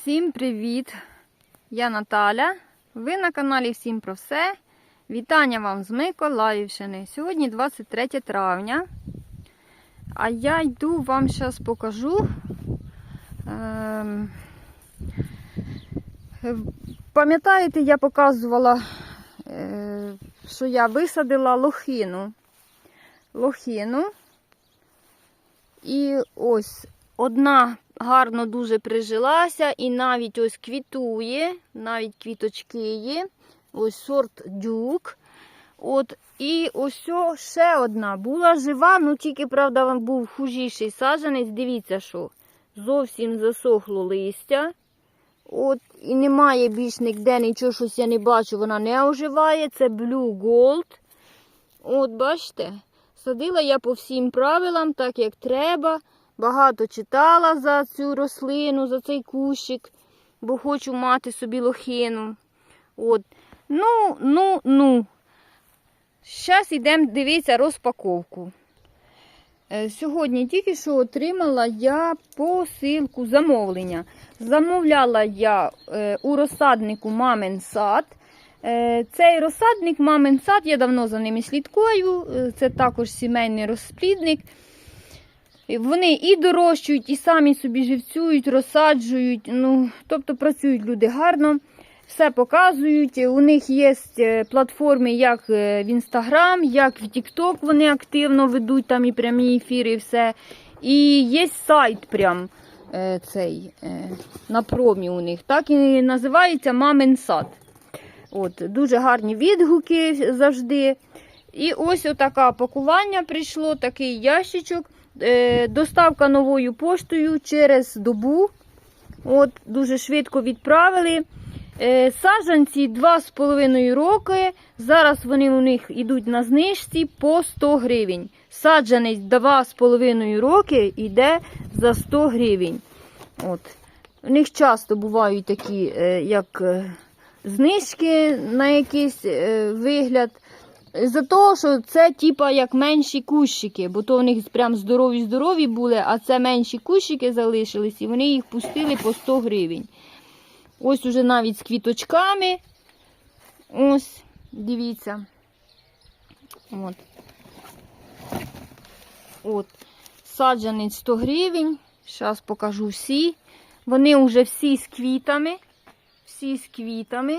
Всім привіт! Я Наталя. Ви на каналі Всім про все. Вітання вам з Миколаївщини. Сьогодні 23 травня. А я йду вам зараз покажу. Ем... Пам'ятаєте, я показувала, е, що я висадила лохину. Лохину. І ось одна гарно дуже прижилася і навіть ось квітує, навіть квіточки є. Ось сорт дюк. От, і ось ще одна була жива, ну тільки, правда, був хужіший саджанець. Дивіться, що зовсім засохло листя. От, І немає більш ніде нічого, щось я не бачу, вона не оживає. Це Blue Gold. От, бачите, садила я по всім правилам, так як треба. Багато читала за цю рослину, за цей кущик, бо хочу мати собі лохину. От. Ну, ну, ну. Зараз йдемо дивитися розпаковку. Е, Сьогодні тільки що отримала я посилку замовлення. Замовляла я е, у розсаднику Мамин сад. Е, Цей розсадник Мамин сад, я давно за ними слідкую. Це також сімейний розплідник. Вони і дорощують, і самі собі живцюють, розсаджують. Ну, тобто працюють люди гарно, все показують. У них є е, платформи як е, в Інстаграм, як в Тікток вони активно ведуть там і прямі ефіри, і все. І є сайт прям е, цей на промі у них. Так і називається Мамин сад. От, Дуже гарні відгуки завжди. І ось отаке пакування прийшло, такий ящичок. Е, доставка новою поштою через добу. От, Дуже швидко відправили. Е, Саджанці 2,5 роки. Зараз вони у них йдуть на знижці по 100 гривень. Саджанець 2,5 роки йде за 100 гривень. От. У них часто бувають такі, е, як знижки на якийсь вигляд. За того, що це типа як менші кущики, бо то у них прям здорові-здорові були, а це менші кущики залишились, і вони їх пустили по 100 гривень. Ось уже навіть з квіточками. Ось, дивіться. От. От. Саджанець 100 гривень. Зараз покажу всі. Вони вже всі з квітами. Всі з квітами.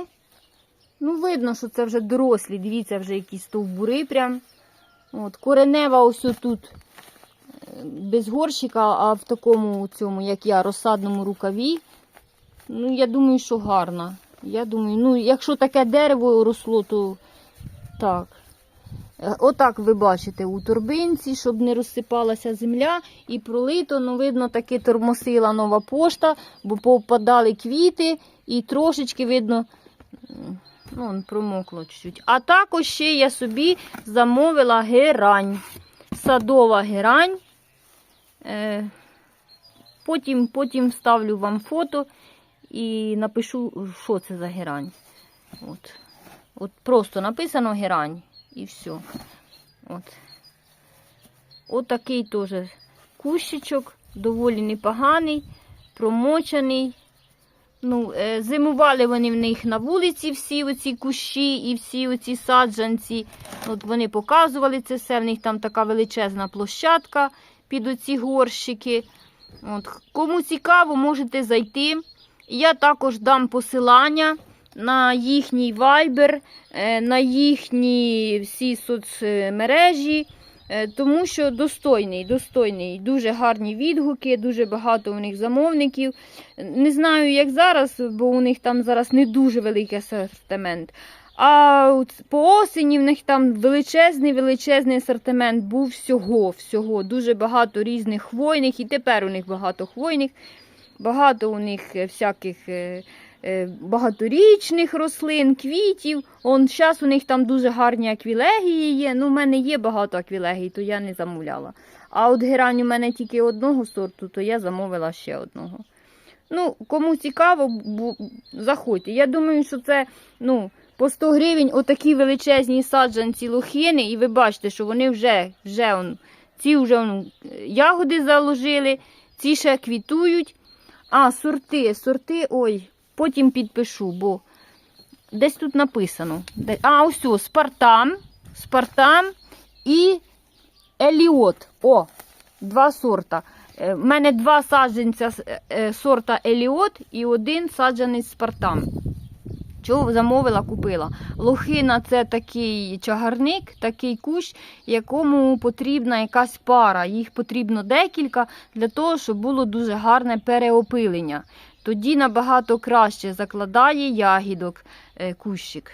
Ну, видно, що це вже дорослі. Дивіться, вже якісь стовбури прям. От, Коренева ось тут без горщика, а в такому цьому, як я, розсадному рукаві. Ну, я думаю, що гарна. Я думаю, ну, якщо таке дерево росло, то так. Е, Отак ви бачите у торбинці, щоб не розсипалася земля і пролито, ну, видно, таки тормосила нова пошта, бо повпадали квіти і трошечки видно. Ну, он промокло чуть-чуть. А також ще я собі замовила герань. Садова герань. Е, потім, потім вставлю вам фото і напишу, що це за герань. От. От просто написано герань і все. От. От такий теж кущичок, доволі непоганий, промочений. Ну, е, Зимували вони в них на вулиці, всі оці кущі і всі оці саджанці. От Вони показували це все. В них там така величезна площадка під оці горщики. От, Кому цікаво, можете зайти. Я також дам посилання на їхній вайбер, на їхні всі соцмережі. Е, Тому що достойний, достойний, дуже гарні відгуки, дуже багато у них замовників. Не знаю, як зараз, бо у них там зараз не дуже великий асортимент. А по осені в них там величезний величезний асортимент був всього. всього. Дуже багато різних хвойних, і тепер у них багато хвойних, багато у них всяких. Е, Багаторічних рослин, квітів. Он зараз у них там дуже гарні аквілегії є. Ну, в мене є багато аквілегій, то я не замовляла. А от герань у мене тільки одного сорту, то я замовила ще одного. Ну, кому цікаво, заходьте. Я думаю, що це ну, по 100 гривень отакі величезні саджанці лохини, і ви бачите, що вони вже, вже он, ці вже он, ягоди заложили, ці ще квітують. А, сорти, сорти, ой, потім підпишу, бо десь тут написано. А, ось, о, Спартан, Спартан і Еліот. О, два сорта. Е, В мене два саджанця е, сорта Еліот і один саджанець Спартан. Чого замовила, купила. Лохина це такий чагарник, такий кущ, якому потрібна якась пара. Їх потрібно декілька для того, щоб було дуже гарне переопилення. Тоді набагато краще закладає ягідок е, кущик.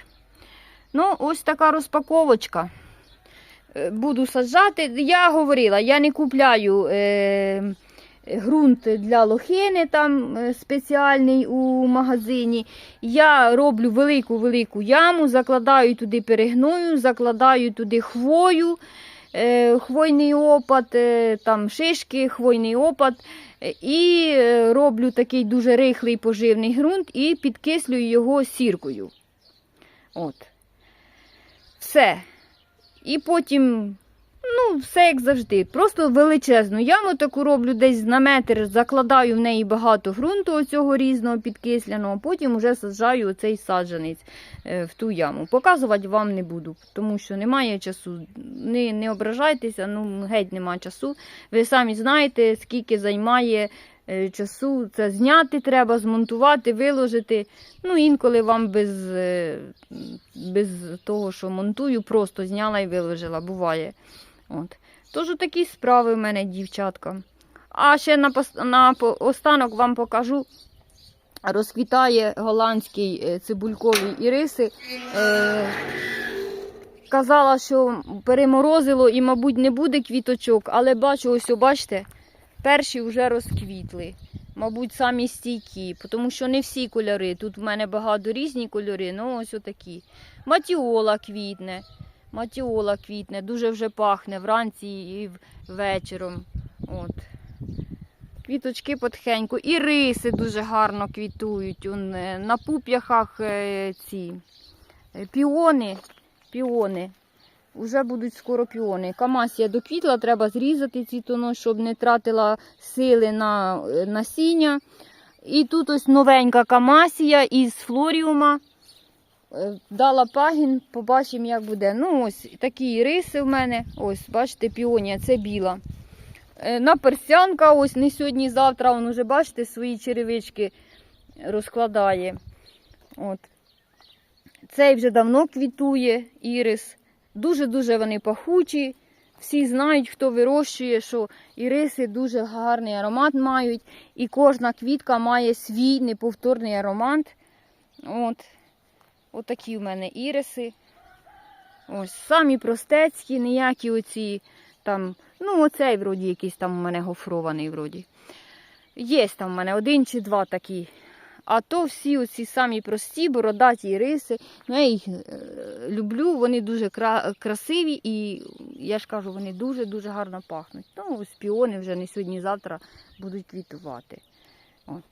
Ну, ось така розпаковочка. Е, Буду саджати. Я говорила, я не купляю е, ґрунт для лохини там е, спеціальний у магазині. Я роблю велику-велику яму, закладаю туди перегною, закладаю туди хвою, хвойний опад, е, там шишки, хвойний опад. е, І е, роблю такий дуже рихлий поживний ґрунт і підкислюю його сіркою. От. Все. І потім, ну, все як завжди. Просто величезну яму таку роблю десь на метр, закладаю в неї багато ґрунту оцього різного підкисляного, потім вже саджаю оцей саджанець е, в ту яму. Показувати вам не буду, тому що немає часу. Не, не ображайтеся, ну геть немає часу. Ви самі знаєте, скільки займає е, часу це зняти треба, змонтувати, виложити. Ну, інколи вам без, е, без того, що монтую, просто зняла і виложила. Буває. От. Тож такі справи в мене, дівчатка. А ще на, на останок вам покажу. Розквітає голландський е, цибульковий іриси. Е, казала, що переморозило і, мабуть, не буде квіточок, але бачу, ось, бачите, перші вже розквітли. Мабуть, самі стійкі, тому що не всі кольори. Тут в мене багато різні кольори, ну ось отакі. Матіола квітне. Матіола квітне, дуже вже пахне вранці і вечором. От. Квіточки потихеньку. І риси дуже гарно квітують. На пуп'яхах е, ці е, піони. Піони. Уже будуть скоро піони. Камасія доквітла, треба зрізати ці тоно, щоб не тратила сили на е, насіння. І тут ось новенька камасія із флоріума. Е, Дала пагін, побачимо, як буде. Ну, ось такі риси в мене. Ось, бачите, піонія, це біла. Е, На персянка, ось не сьогодні, завтра, він уже, бачите, свої черевички розкладає. От. Цей вже давно квітує ірис. Дуже-дуже вони пахучі. Всі знають, хто вирощує, що іриси дуже гарний аромат мають. І кожна квітка має свій неповторний аромат. От. Отакі в мене іриси. Ось самі простецькі, ніякі оці там. Ну, оцей вроді якийсь там у мене гофрований вроді. Є там у мене один чи два такі. А то всі оці самі прості, бородаті іриси. Ну, я їх е, люблю, вони дуже кра- красиві і я ж кажу, вони дуже-дуже гарно пахнуть. Ну, ось піони вже не сьогодні-завтра будуть квітувати. От.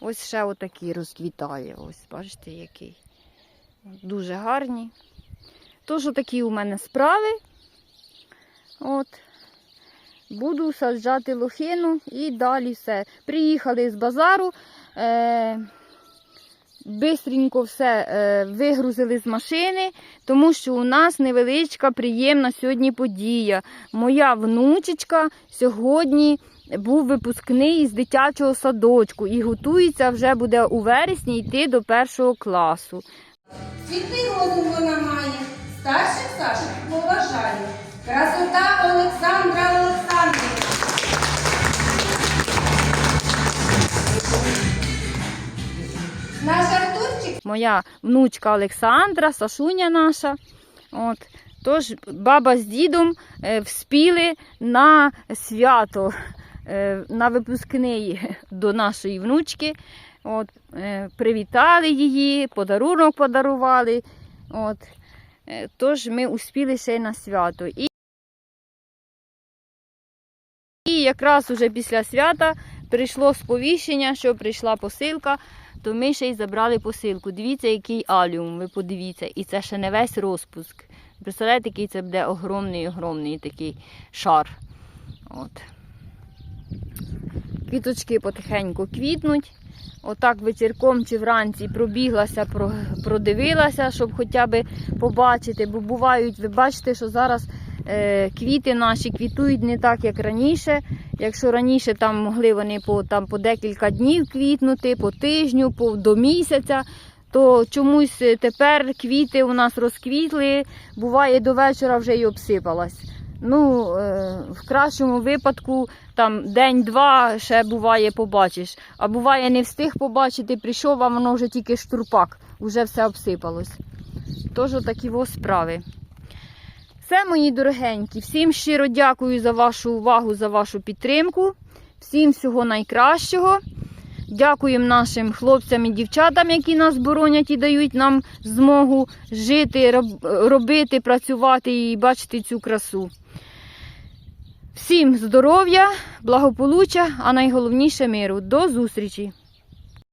Ось ще отакий розквітає. Ось, бачите, який. Дуже гарні. Тож такі у мене справи. От. Буду саджати лохину і далі все. Приїхали з базару. Е- Бистренько все е, вигрузили з машини, тому що у нас невеличка, приємна сьогодні подія. Моя внучечка сьогодні був випускний з дитячого садочку і готується вже буде у вересні йти до першого класу. Світлий розум вона має, старших Саша поважає. Красота Олександра Олександрівна. Наш Артурчик Моя внучка Олександра, Сашуня наша. От. Тож баба з дідом е, вспіли на свято, е, на випускний до нашої внучки. От, е, привітали її, подарунок подарували. От. Е, Тож ми успіли ще й на свято. І, і якраз уже після свята прийшло сповіщення, що прийшла посилка, то ми ще й забрали посилку. Дивіться, який аліум, ви подивіться. І це ще не весь розпуск. Представляєте, який це буде огромний, огромний такий шар. От. квіточки потихеньку квітнуть. Отак вечірком чи вранці пробіглася, продивилася, щоб хоча б побачити. Бо бувають, ви бачите, що зараз е, квіти наші квітують не так, як раніше. Якщо раніше там могли вони по, там, по декілька днів квітнути, по тижню, по, до місяця, то чомусь е, тепер квіти у нас розквітли, буває до вечора вже й обсипалась. Ну, е, в кращому випадку там день-два ще буває побачиш. А буває не встиг побачити, прийшов, а воно вже тільки штурпак, вже все обсипалось. Тож такі во справи. Все, мої дорогенькі, всім щиро дякую за вашу увагу, за вашу підтримку. Всім всього найкращого. Дякуємо нашим хлопцям і дівчатам, які нас боронять і дають нам змогу жити, робити, працювати і бачити цю красу. Всім здоров'я, благополуччя, а найголовніше миру. До зустрічі!